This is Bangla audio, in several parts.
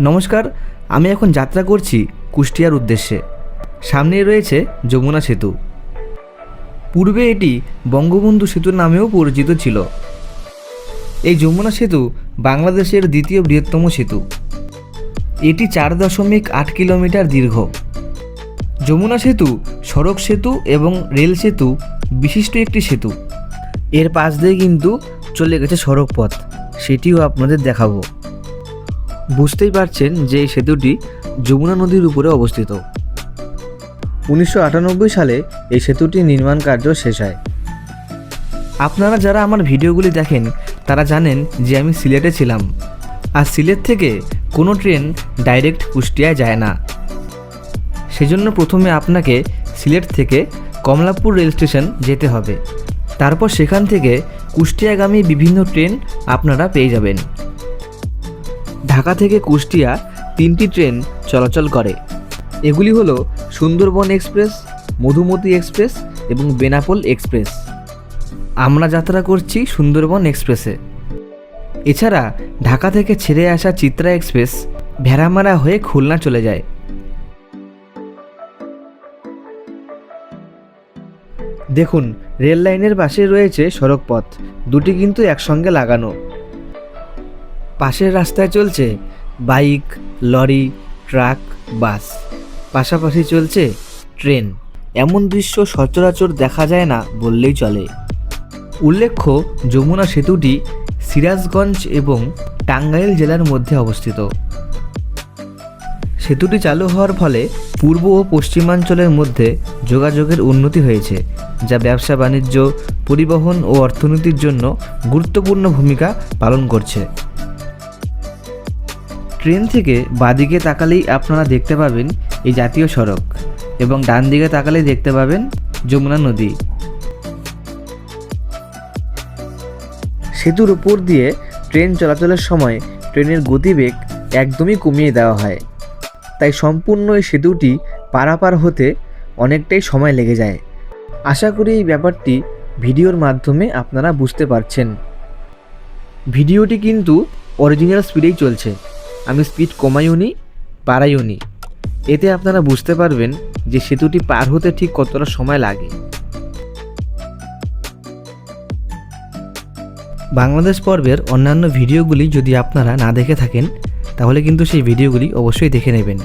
নমস্কার, আমি এখন যাত্রা করছি কুষ্টিয়ার উদ্দেশ্যে। সামনেই রয়েছে যমুনা সেতু। পূর্বে এটি বঙ্গবন্ধু সেতু নামেও পরিচিত ছিল। এই যমুনা সেতু বাংলাদেশের দ্বিতীয় বৃহত্তম সেতু। এটি চার দশমিক আট কিলোমিটার দীর্ঘ। যমুনা সেতু সড়ক সেতু এবং রেল সেতু বিশিষ্ট একটি সেতু। এর পাশ দিয়ে কিন্তু চলে গেছে সড়ক পথ সেটিও আপনাদের দেখাবো। বুঝতেই পারছেন যে এই সেতুটি যমুনা নদীর উপরে অবস্থিত। উনিশশো আটানব্বই সালে এই সেতুটি নির্মাণ কার্য শেষ হয়। আপনারা যারা আমার ভিডিওগুলি দেখেন, তারা জানেন যে আমি সিলেটে ছিলাম। আর সিলেট থেকে কোনো ট্রেন ডাইরেক্ট কুষ্টিয়ায় যায় না। সেজন্য প্রথমে আপনাকে সিলেট থেকে কমলাপুর রেল স্টেশন যেতে হবে। তারপর সেখান থেকে কুষ্টিয়াগামী বিভিন্ন ট্রেন আপনারা পেয়ে যাবেন। ঢাকা থেকে কুষ্টিয়া তিনটি ট্রেন চলাচল করে। এগুলি হলো সুন্দরবন এক্সপ্রেস, মধুমতি এক্সপ্রেস এবং বেনাপোল এক্সপ্রেস। আমরা যাত্রা করছি সুন্দরবন এক্সপ্রেসে। এছাড়া ঢাকা থেকে ছেড়ে আসা চিত্রা এক্সপ্রেস ভেড়ামারা হয়ে খুলনা চলে যায়। দেখুন, রেল লাইনের পাশে রয়েছে সড়কপথ, দুটি কিন্তু একসঙ্গে লাগানো। পাশের রাস্তায় চলছে বাইক, লরি, ট্রাক, বাস। পাশাপাশি চলছে ট্রেন। এমন দৃশ্য সচরাচর দেখা যায় না বললেই চলে। উল্লেখ্য, যমুনা সেতুটি সিরাজগঞ্জ এবং টাঙ্গাইল জেলার মধ্যে অবস্থিত। সেতুটি চালু হওয়ার ফলে পূর্ব ও পশ্চিমাঞ্চলের মধ্যে যোগাযোগের উন্নতি হয়েছে, যা ব্যবসা, বাণিজ্য, পরিবহন ও অর্থনীতির জন্য গুরুত্বপূর্ণ ভূমিকা পালন করছে। ট্রেন থেকে বাঁদিকে তাকালেই আপনারা দেখতে পাবেন এই জাতীয় সড়ক এবং ডান দিকে তাকালেই দেখতে পাবেন যমুনা নদী। সেতুর উপর দিয়ে ট্রেন চলাচলের সময় ট্রেনের গতিবেগ একদমই কমিয়ে দেওয়া হয়। তাই সম্পূর্ণ এই সেতুটি পারাপার হতে অনেকটাই সময় লেগে যায়। আশা করি এই ব্যাপারটি ভিডিওর মাধ্যমে আপনারা বুঝতে পারছেন। ভিডিওটি কিন্তু অরিজিনাল স্পিডেই চলছে। আমি স্পিড কমাইওনি বাড়াইওনি এতে আপনারা বুঝতে পারবেন যে সেতুটি পার হতে ঠিক কতটা সময় লাগে। বাংলাদেশ পর্বের অন্যান্য ভিডিওগুলি যদি আপনারা না দেখে থাকেন, তাহলে কিন্তু সেই ভিডিওগুলি অবশ্যই দেখে নেবেন।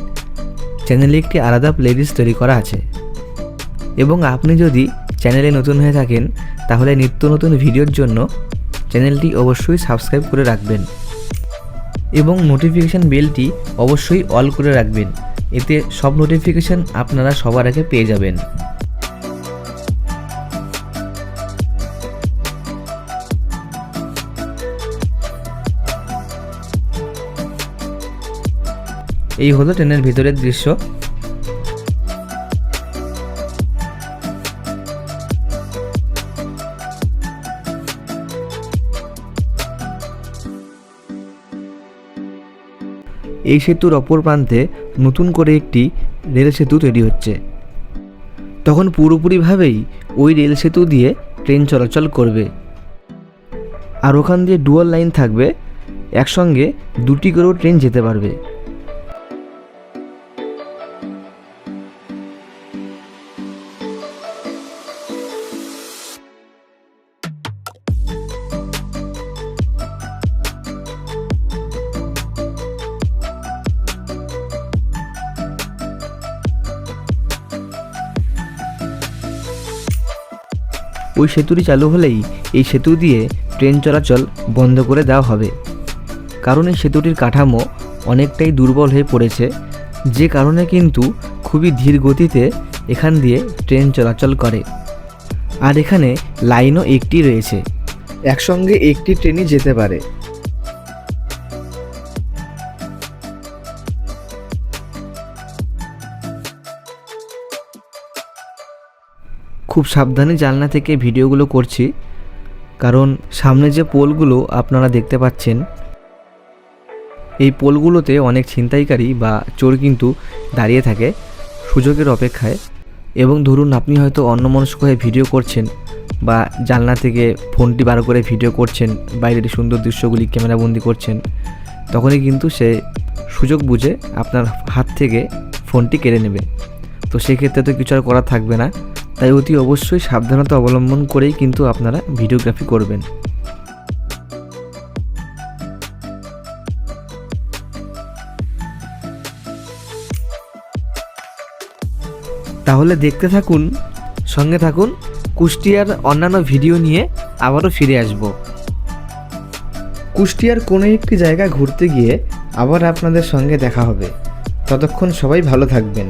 চ্যানেলে একটি আলাদা প্লেলিস্ট তৈরি করা আছে। এবং আপনি যদি চ্যানেলে নতুন হয়ে থাকেন, তাহলে নিত্য নতুন ভিডিওর জন্য চ্যানেলটি অবশ্যই সাবস্ক্রাইব করে রাখবেন। এবং নোটিফিকেশান বেলটি অবশ্যই অল করে রাখবেন। এতে সব নোটিফিকেশান আপনারা সবার আগে পেয়ে যাবেন। এই হলো ট্রেনের ভিতরের দৃশ্য। এই সেতুর অপর প্রান্তে নতুন করে একটি রেল সেতু তৈরি হচ্ছে। তখন পুরোপুরিভাবেই ওই রেল সেতু দিয়ে ট্রেন চলাচল করবে। আর ওখান দিয়ে ডুয়াল লাইন থাকবে, একসঙ্গে দুটি করেও ট্রেন যেতে পারবে। ওই সেতুটি চালু হলেই এই সেতু দিয়ে ট্রেন চলাচল বন্ধ করে দেওয়া হবে। কারণ এই সেতুটির কাঠামো অনেকটাই দুর্বল হয়ে পড়েছে। যে কারণে কিন্তু খুবই ধীর গতিতে এখান দিয়ে ট্রেন চলাচল করে। আর এখানে লাইনও একটি রয়েছে। একসঙ্গে একটি ট্রেনই যেতে পারে। খুব সাবধানে জানলা থেকে ভিডিওগুলো করছি। কারণ সামনে যে পোলগুলো আপনারা দেখতে পাচ্ছেন, এই পোলগুলোতে অনেক ছিনতাইকারী বা চোর কিন্তু দাঁড়িয়ে থাকে সুযোগের অপেক্ষায়। এবং ধরুন আপনি হয়তো অন্যমনস্ক হয়ে ভিডিও করছেন বা জানলা থেকে ফোনটি বার করে ভিডিও করছেন, বাইরের সুন্দর দৃশ্যগুলি ক্যামেরাবন্দি করছেন, তখনই কিন্তু সে সুযোগ বুঝে আপনার হাত থেকে ফোনটি কেড়ে নেবে। তো সেক্ষেত্রে তো কিছু আর করা থাকবে না। তাই অতি অবশ্যই সাবধানতা অবলম্বন করেই কিন্তু আপনারা ভিডিওগ্রাফি করবেন। তাহলে দেখতে থাকুন, সঙ্গে থাকুন, কুষ্টিয়ার অন্যান্য ভিডিও নিয়ে আবারও ফিরে আসব। কুষ্টিয়ার কোনো একটি জায়গা ঘুরতে গিয়ে আবার আপনাদের সঙ্গে দেখা হবে। ততক্ষণ সবাই ভালো থাকবেন।